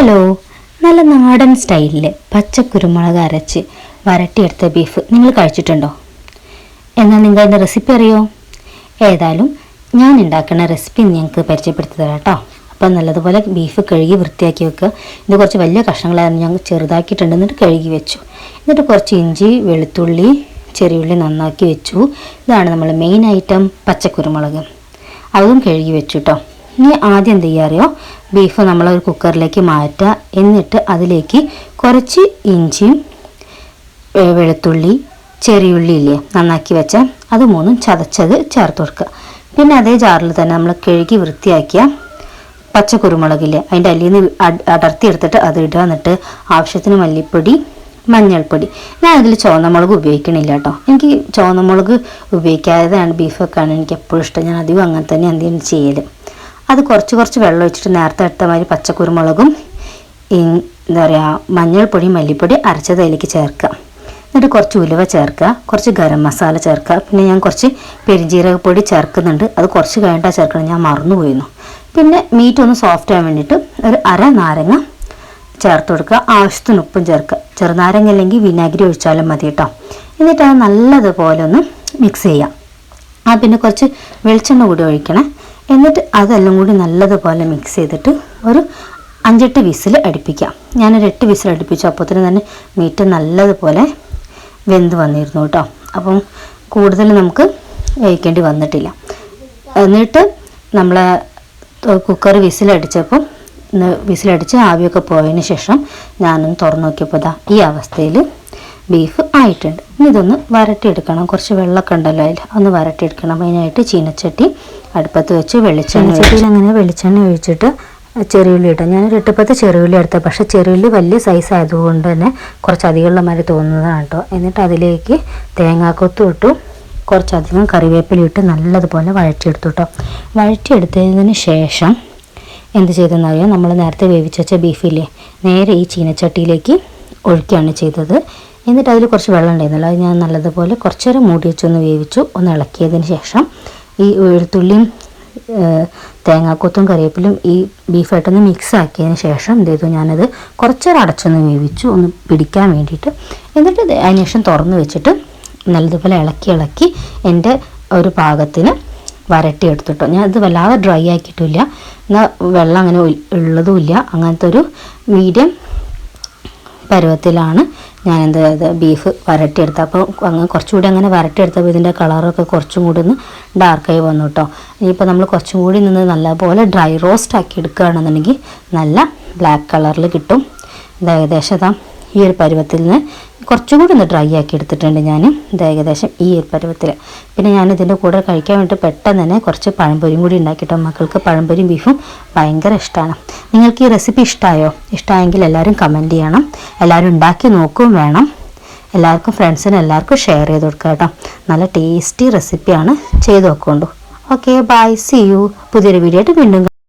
Hello. നല്ല നാടൻ സ്റ്റൈലിൽ പച്ചക്കുരുമുളക് അരച്ച് വരട്ടിയെടുത്ത ബീഫ് നിങ്ങൾ കഴിച്ചിട്ടുണ്ടോ? എന്നാൽ നിങ്ങൾ അതിന്റെ റെസിപ്പി അറിയോ? ഏതായാലും ഞാൻ ഉണ്ടാക്കുന്ന റെസിപ്പി ഞങ്ങൾക്ക് പരിചയപ്പെടുത്തി തരാം കേട്ടോ. അപ്പം നല്ലതുപോലെ ബീഫ് കഴുകി വൃത്തിയാക്കി വെക്കുക. ഇത് കുറച്ച് വലിയ കഷ്ണങ്ങളായിരുന്നു. ഞങ്ങൾ ചെറുതാക്കിയിട്ടുണ്ട്. എന്നിട്ട് കഴുകി വെച്ചു. എന്നിട്ട് കുറച്ച് ഇഞ്ചി വെളുത്തുള്ളി ചെറിയുള്ളി നന്നാക്കി വെച്ചു. ഇതാണ് നമ്മൾ മെയിൻ ഐറ്റം പച്ചക്കുരുമുളക്. അതും കഴുകി വെച്ചു കേട്ടോ ഇനി ആദ്യം എന്ത് ചെയ്യാറിയോ ബീഫ് നമ്മൾ ഒരു കുക്കറിലേക്ക് മാറ്റുക. എന്നിട്ട് അതിലേക്ക് കുറച്ച് ഇഞ്ചിയും വെളുത്തുള്ളി ചെറിയുള്ളി ഇല്ലേ നന്നാക്കി വെച്ച അത് മൂന്നും ചതച്ചത് ചേർത്ത് കൊടുക്കുക. പിന്നെ അതേ ജാറിൽ തന്നെ നമ്മൾ കഴുകി വൃത്തിയാക്കിയ പച്ചക്കുരുമുളകില്ലേ അതിന്റെ അല്ലിന്ന് അടർത്തി എടുത്തിട്ട് അത് ഇടുക. എന്നിട്ട് ആവശ്യത്തിന് മല്ലിപ്പൊടി മഞ്ഞൾപ്പൊടി. ഞാൻ അതിൽ ചുവന്നമുളക് ഉപയോഗിക്കണില്ല കേട്ടോ. എനിക്ക് ചുവന്നമുളക് ഉപയോഗിക്കാതെയാണ് ബീഫ് വെക്കാണ് എനിക്ക് എപ്പോഴും ഇഷ്ടം. ഞാൻ അധികം അങ്ങനെ തന്നെ എന്തെങ്കിലും ചെയ്യൽ അത് കുറച്ച് കുറച്ച് വെള്ളം ഒഴിച്ചിട്ട് നേരത്തെ എടുത്ത മാതിരി പച്ചക്കുരുമുളകും എന്താ പറയുക മഞ്ഞൾപ്പൊടി മല്ലിപ്പൊടി അരച്ചത് അതിലേക്ക് ചേർക്കുക. എന്നിട്ട് കുറച്ച് ഉലുവ ചേർക്കുക കുറച്ച് ഗരം മസാല ചേർക്കുക. പിന്നെ ഞാൻ കുറച്ച് പെരിഞ്ജീരകപ്പൊടി ചേർക്കുന്നുണ്ട്. അത് കുറച്ച് കഴിഞ്ഞിട്ടാണ് ചേർക്കണം ഞാൻ മറന്നു പോയിരുന്നു. പിന്നെ മീറ്റ് ഒന്ന് സോഫ്റ്റ് ആവാൻ വേണ്ടിയിട്ട് ഒരു അര നാരങ്ങ ചേർത്ത് കൊടുക്കുക. ആവശ്യത്തിന് ഉപ്പും ചേർക്കുക. ചെറുനാരങ്ങ അല്ലെങ്കിൽ വിനാഗിരി ഒഴിച്ചാലും മതി കേട്ടോ. എന്നിട്ട് അത് നല്ലതുപോലെ ഒന്ന് മിക്സ് ചെയ്യാം ആ പിന്നെ കുറച്ച് വെളിച്ചെണ്ണ കൂടി ഒഴിക്കണേ. എന്നിട്ട് അതെല്ലാം കൂടി നല്ലതുപോലെ മിക്സ് ചെയ്തിട്ട് ഒരു അഞ്ചെട്ട് വിസിൽ അടുപ്പിക്കാം. ഞാനൊരു എട്ട് വിസിൽ അടുപ്പിച്ചു. അപ്പത്തിന് തന്നെ മീറ്റ് നല്ലതുപോലെ വെന്ത് വന്നിരുന്നു കേട്ടോ അപ്പം കൂടുതൽ നമുക്ക് വേവിക്കേണ്ടി വന്നിട്ടില്ല. എന്നിട്ട് നമ്മൾ കുക്കർ വിസിലടിച്ചപ്പം വിസിലടിച്ച് ആവിയൊക്കെ പോയതിന് ശേഷം ഞാനൊന്ന് തുറന്നു നോക്കിയപ്പോൾ ഇതാ ഈ അവസ്ഥയിൽ ബീഫ് ആയിട്ടുണ്ട്. ഇനി ഇതൊന്ന് വരട്ടിയെടുക്കണം. കുറച്ച് വെള്ളമൊക്കെ ഉണ്ടല്ലോ അതിൽ ഒന്ന് വരട്ടിയെടുക്കണം. അതിനായിട്ട് ചീനച്ചട്ടി അടുപ്പത്ത് വെച്ച് വെളിച്ചെണ്ണ ചട്ടിയിൽ അങ്ങനെ വെളിച്ചെണ്ണ ഒഴിച്ചിട്ട് ചെറിയുള്ളി ഇട്ടാൽ ഞാനൊരു എട്ടുപത്ത് ചെറിയുള്ളി എടുത്തത് പക്ഷേ ചെറിയുള്ളി വലിയ സൈസ് ആയതുകൊണ്ട് തന്നെ കുറച്ച് അധികമുള്ള മാതിരി തോന്നുന്നതാണ് കേട്ടോ എന്നിട്ട് അതിലേക്ക് തേങ്ങാക്കൊത്തും ഇട്ടു. കുറച്ചധികം കറിവേപ്പില ഇട്ട് നല്ലതുപോലെ വഴറ്റിയെടുത്തു കേട്ടോ വഴറ്റിയെടുത്തതിന് ശേഷം എന്ത് ചെയ്തെന്നറിയാം? നമ്മൾ നേരത്തെ വേവിച്ച് വെച്ച ബീഫില്ലേ നേരെ ഈ ചീനച്ചട്ടിയിലേക്ക് ഒഴിക്കുകയാണ് ചെയ്തത്. എന്നിട്ട് അതിൽ കുറച്ച് വെള്ളം ഉണ്ടായിരുന്നല്ലോ. അത് ഞാൻ നല്ലതുപോലെ കുറച്ചേരം മൂടി വെച്ചൊന്ന് വേവിച്ചു. ഒന്ന് ഇളക്കിയതിന് ശേഷം ഈ വെളുത്തുള്ളിയും തേങ്ങാക്കൊത്തും കറിവേപ്പിലും ഈ ബീഫായിട്ടൊന്ന് മിക്സ് ആക്കിയതിന് ശേഷം എന്ത് ചെയ്തു? ഞാനത് കുറച്ചേരം അടച്ചൊന്ന് വേവിച്ചു. ഒന്ന് പിടിക്കാൻ വേണ്ടിയിട്ട്. എന്നിട്ട് അതിന് ശേഷം തുറന്ന് വെച്ചിട്ട് നല്ലതുപോലെ ഇളക്കി ഇളക്കി എന്റെ ഒരു പാകത്തിന് വരട്ടി എടുത്തിട്ടോ. ഞാൻ ഇത് വല്ലാതെ ഡ്രൈ ആക്കിയിട്ടില്ല. എന്നാൽ വെള്ളം അങ്ങനെ ഉള്ളതുമില്ല അങ്ങനത്തെ ഒരു മീഡിയം പരുവത്തിലാണ് ഞാൻ എന്താ ഇത് ബീഫ് വരട്ടിയെടുത്തത് അപ്പോൾ അങ്ങ് കുറച്ചുകൂടി അങ്ങനെ വരട്ടിയെടുത്തപ്പോൾ ഇതിന്റെ കളറൊക്കെ കുറച്ചും കൂടി ഒന്ന് ഡാർക്കായി വന്നു കേട്ടോ ഇനിയിപ്പോൾ നമ്മൾ കുറച്ചും കൂടി നിന്ന് നല്ലപോലെ ഡ്രൈ റോസ്റ്റ് ആക്കി എടുക്കുകയാണെന്നുണ്ടെങ്കിൽ നല്ല ബ്ലാക്ക് കളറിൽ കിട്ടും. ഇത് ഏകദേശം ഈ ഒരു പരുവത്തിൽ നിന്ന് കുറച്ചും കൂടി ഒന്ന് ഡ്രൈ ആക്കി എടുത്തിട്ടുണ്ട് ഞാൻ ഇത് ഏകദേശം ഈ ഒരു പരുവത്തിൽ പിന്നെ ഞാൻ ഇതിന്റെ കൂടെ കഴിക്കാൻ വേണ്ടി പെട്ടെന്ന് തന്നെ കുറച്ച് പഴംപൊരിയും കൂടി ഉണ്ടാക്കിയിട്ടോ മക്കൾക്ക് പഴംപൊരിയും ബീഫും ഭയങ്കര ഇഷ്ടമാണ് നിങ്ങൾക്ക് ഈ റെസിപ്പി ഇഷ്ടമായോ ഇഷ്ടമായെങ്കിൽ എല്ലാവരും കമന്റ് ചെയ്യണം. എല്ലാവരും ഉണ്ടാക്കി നോക്കുകയും വേണം. എല്ലാവർക്കും ഫ്രണ്ട്സിനും എല്ലാവർക്കും ഷെയർ ചെയ്ത് കൊടുക്കുക കേട്ടോ. നല്ല ടേസ്റ്റി റെസിപ്പിയാണ് ചെയ്ത് നോക്കുകയുള്ളൂ ഓക്കെ ബൈ സി യു പുതിയൊരു വീഡിയോ ആയിട്ട് വീണ്ടും